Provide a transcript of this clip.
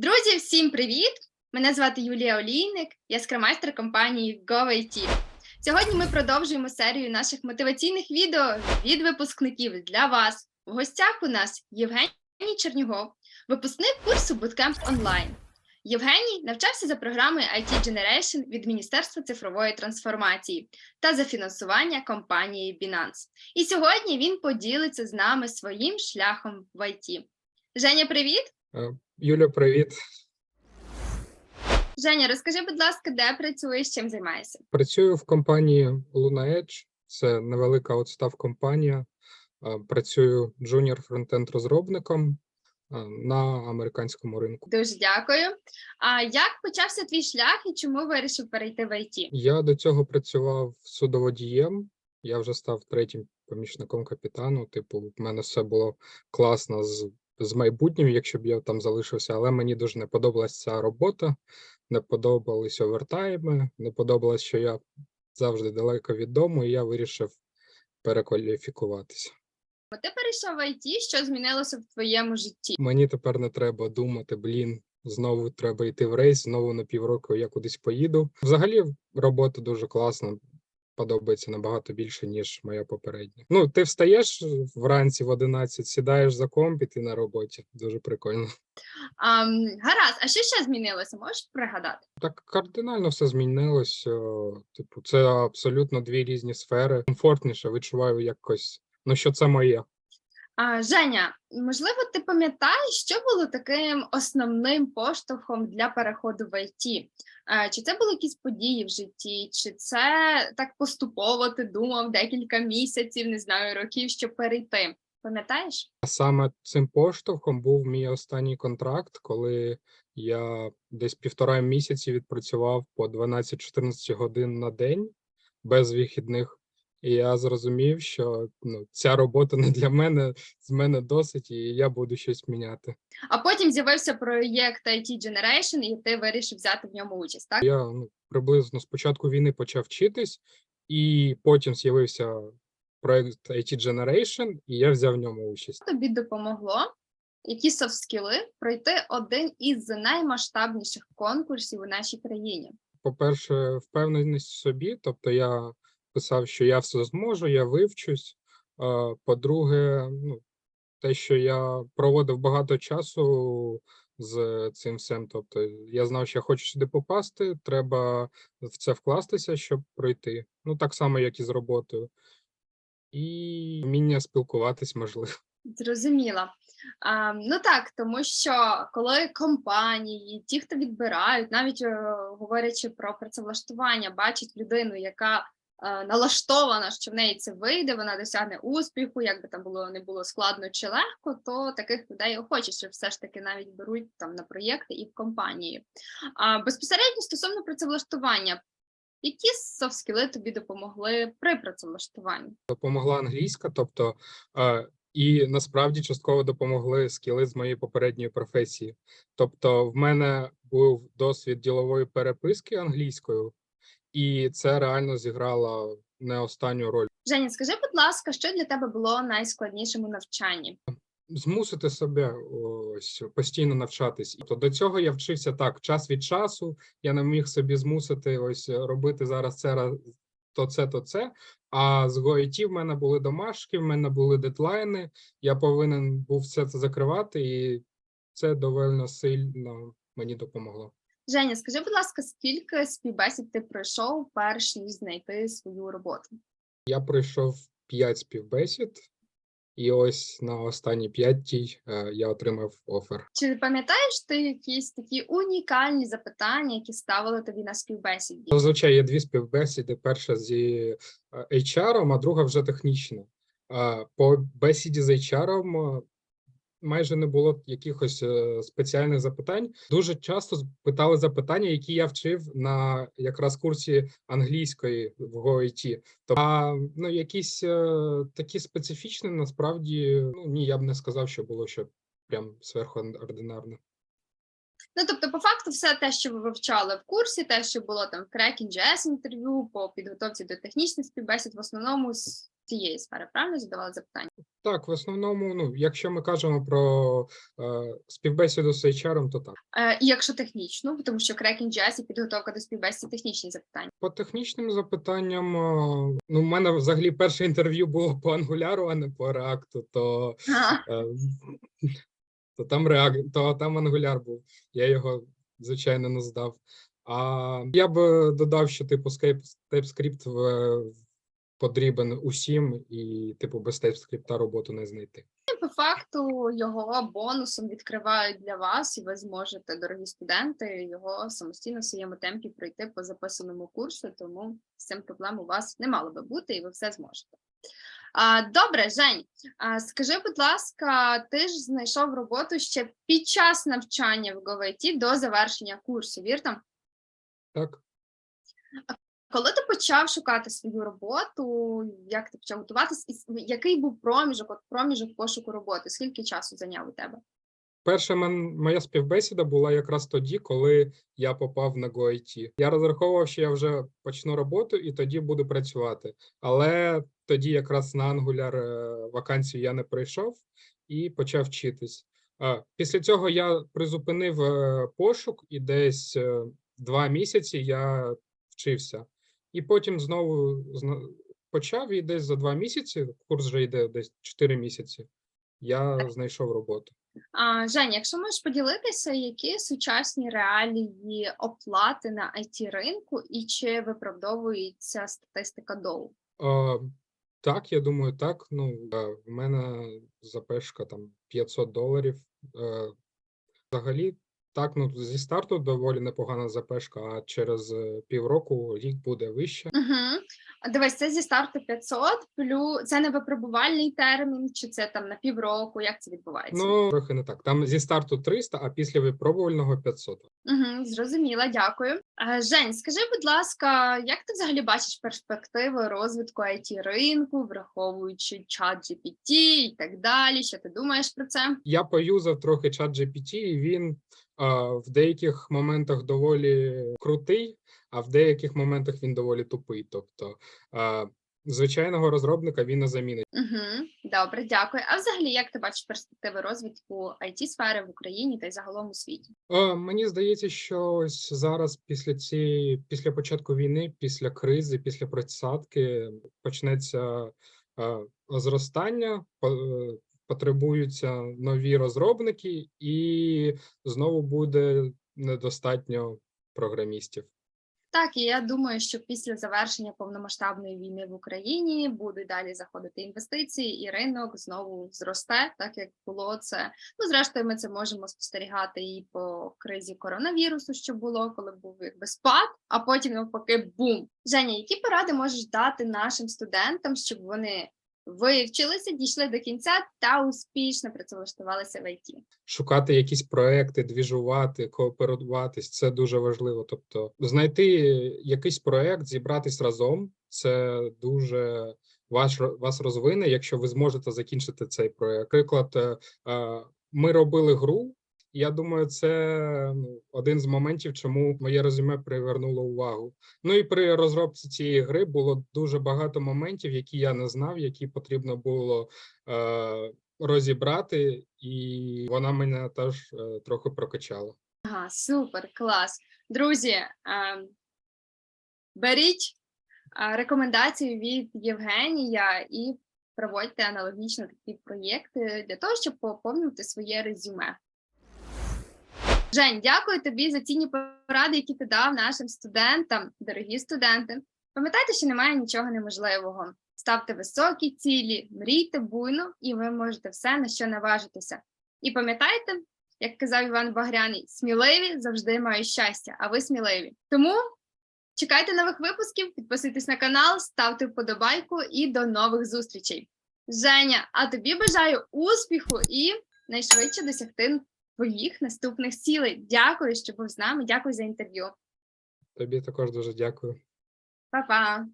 Друзі, всім привіт! Мене звати Юлія Олійник, я скрамайстер компанії GoIT. Сьогодні ми продовжуємо серію наших мотиваційних відео від випускників для вас. В гостях у нас Євгеній Чернюгов, випускник курсу Bootcamp Online. Євгеній навчався за програмою IT Generation від Міністерства цифрової трансформації та за фінансування компанії Binance. І сьогодні він поділиться з нами своїм шляхом в IT. Женя, привіт! Юля, привіт. Женя, розкажи, будь ласка, де працюєш, чим займаєшся? Працюю в компанії Luna Edge. Це невелика отстав компанія. Працюю джуніор фронтенд розробником на американському ринку. Дуже дякую. А як почався твій шлях і чому вирішив перейти в ІТ? Я до цього працював судоводієм. Я вже став третім помічником капітану. Типу, в мене все було класно з, з майбутнім, якщо б я там залишився, але мені дуже не подобалася ця робота, не подобались овертайми, не подобалось, що я завжди далеко від дому, і я вирішив перекваліфікуватися. Ти перейшов в ІТ, що змінилося в твоєму житті? Мені тепер не треба думати, блін, знову треба йти в рейс, знову на півроку я кудись поїду. Взагалі, робота дуже класна, подобається набагато більше, ніж моя попередня. Ну, ти встаєш вранці в 11, сідаєш за комп і ти на роботі. Дуже прикольно. А, гаразд, а що ще змінилося? Можеш пригадати? Так кардинально все змінилося. о, Типу, це абсолютно дві різні сфери. Комфортніше відчуваю якось, ну що це моє. А, Женя, можливо, ти пам'ятаєш, що було таким основним поштовхом для переходу в ІТ? А, Чи це були якісь події в житті, чи це так поступово ти думав декілька місяців, не знаю, років, щоб перейти? Пам'ятаєш? Саме цим поштовхом був мій останній контракт, коли я десь півтора місяці відпрацював по 12-14 годин на день без вихідних. І я зрозумів, що ну, ця робота не для мене, з мене досить, і я буду щось міняти. А потім з'явився проєкт IT Generation, і ти вирішив взяти в ньому участь, так? Я ну, приблизно з початку війни почав вчитись, і потім з'явився проект IT Generation, і я взяв в ньому участь. Тобі допомогло які софт-скіли пройти один із наймасштабніших конкурсів у нашій країні. по-перше, впевненість в собі, тобто я писав, що я все зможу, я вивчусь. По-друге, ну, те, що я проводив багато часу з цим всім. Тобто я знав, що я хочу сюди попасти, треба в це вкластися, щоб пройти. Ну, так само, як і з роботою. І вміння спілкуватись можливо. Зрозуміла. А, ну так, тому що коли компанії, ті, хто відбирають, навіть е, говорячи про працевлаштування, бачать людину, яка налаштована, що в неї це вийде, вона досягне успіху, як би там було не було складно чи легко, то таких людей охоче, що все ж таки навіть беруть там на проєкти і в компанії. А безпосередньо стосовно працевлаштування, які софт-скіли тобі допомогли при працевлаштуванні? допомогла англійська, тобто е, і насправді частково допомогли скіли з моєї попередньої професії. Тобто, в мене був досвід ділової переписки англійською, і це реально зіграло не останню роль. Женя, скажи, будь ласка, що для тебе було найскладнішим у навчанні? Змусити себе ось постійно навчатись. Тобто до цього я вчився так, час від часу. Я не міг собі змусити ось робити зараз це то це, то це. А з ГОІТ в мене були домашки, в мене були дедлайни. Я повинен був все це закривати, і це довольно сильно мені допомогло. Женя, скажи, будь ласка, скільки співбесід ти пройшов, перш ніж знайти свою роботу? Я пройшов 5 співбесід, і ось на останній п'ятій е, я отримав офер. Чи пам'ятаєш ти якісь такі унікальні запитання, які ставили тобі на співбесіді? Зазвичай є дві співбесіди: перша зі е, HR, а друга вже технічна. По бесіді з HR е, майже не було якихось е, спеціальних запитань. Дуже часто питали запитання, які я вчив на якраз курсі англійської в ГОІТ. А ну, якісь е, такі специфічні, насправді, ну ні, я б не сказав, що було що прям сверхординарне. Ну, тобто, по факту, все те, що ви вивчали в курсі, те, що було там в Cracking JS інтерв'ю, по підготовці до технічних співбесід, в основному з цієї сфери, правильно задавали запитання? Так, в основному, ну, якщо ми кажемо про е, співбесіду з HR, то так. Е, і якщо технічно, тому що Cracking JS і підготовка до співбесід технічні запитання. По технічним запитанням, е, ну, в мене взагалі перше інтерв'ю було по ангуляру, а не по реакту, то, е, то там реак, то там ангуляр був. Я його, звичайно, не здав. А я б додав, що типу Skype- TypeScript в- потрібен усім, і типу без TypeScript роботу не знайти. По факту його бонусом відкривають для вас, і ви зможете, дорогі студенти, його самостійно в своєму темпі пройти по записаному курсу, тому з цим проблем у вас не мало би бути, і ви все зможете. Добре, Жень, скажи, будь ласка, ти ж знайшов роботу ще під час навчання в GoIT до завершення курсу, вір там? Так. Коли ти почав шукати свою роботу, як ти почав готуватись, і який був проміжок, от проміжок пошуку роботи? Скільки часу зайняв у тебе? Перша моя співбесіда була якраз тоді, коли я попав на GoIT. Я розраховував, що я вже почну роботу і тоді буду працювати. Але тоді якраз на Angular е, вакансію я не прийшов і почав вчитись. Після цього я призупинив е, пошук і десь е, два місяці я вчився. І потім знову почав і десь за два місяці, курс вже йде десь 4 місяці. Я знайшов роботу. А, Женя, якщо можеш поділитися, які сучасні реалії оплати на it ринку і чи виправдовується статистика Доу? А, так, я думаю, так. Ну, в мене запешка там 500 доларів. Е, Взагалі, так, ну зі старту доволі непогана запешка, а через е, півроку рік буде вище. Угу. Дивись, це зі старту 500, плюс це не випробувальний термін, чи це там на півроку, як це відбувається? Ну, трохи не так. Там зі старту 300, а після випробувального 500. Угу, зрозуміла, дякую. Е, Жень, скажи, будь ласка, як ти взагалі бачиш перспективи розвитку it ринку, враховуючи чат GPT і так далі? Що ти думаєш про це? Я поюзав трохи чат GPT, і він в деяких моментах доволі крутий, а в деяких моментах він доволі тупий. Тобто, звичайного розробника він не замінить. Угу, добре, дякую. А взагалі, як ти бачиш перспективи розвитку it сфери в Україні та й загалом у світі? Е, Мені здається, що ось зараз після цієї, після початку війни, після кризи, після присадки почнеться зростання, е, потребуються нові розробники, і знову буде недостатньо програмістів. Так, і я думаю, що після завершення повномасштабної війни в Україні будуть далі заходити інвестиції, і ринок знову зросте, так як було це. Ну, зрештою, ми це можемо спостерігати і по кризі коронавірусу, що було, коли був якби спад, а потім навпаки бум. Женя, які поради можеш дати нашим студентам, щоб вони вивчилися, дійшли до кінця та успішно працевлаштувалися в ІТ? Шукати якісь проекти, двіжувати, кооперуватись це дуже важливо. Тобто, знайти якийсь проект, зібратись разом. Це дуже ваш вас розвине, якщо ви зможете закінчити цей проект. Приклад, е, е, ми робили гру. Я думаю, це ну, один з моментів, чому моє резюме привернуло увагу. Ну і при розробці цієї гри було дуже багато моментів, які я не знав, які потрібно було е, розібрати, і вона мене теж е, трохи прокачала. Ага, супер, клас. Друзі, ем, беріть е, рекомендацію від Євгенія і проводьте аналогічно такі проєкти для того, щоб поповнити своє резюме. Жень, дякую тобі за цінні поради, які ти дав нашим студентам, дорогі студенти. Пам'ятайте, що немає нічого неможливого. Ставте високі цілі, мрійте буйно, і ви можете все на що наважитися. І пам'ятайте, як казав Іван Багряний, сміливі завжди мають щастя, а ви сміливі. Тому чекайте нових випусків, підписуйтесь на канал, ставте вподобайку і до нових зустрічей. Женя, а тобі бажаю успіху і найшвидше досягти твоїх наступних цілей. Дякую, що був з нами. Дякую за інтерв'ю. Тобі також дуже дякую. Па-па!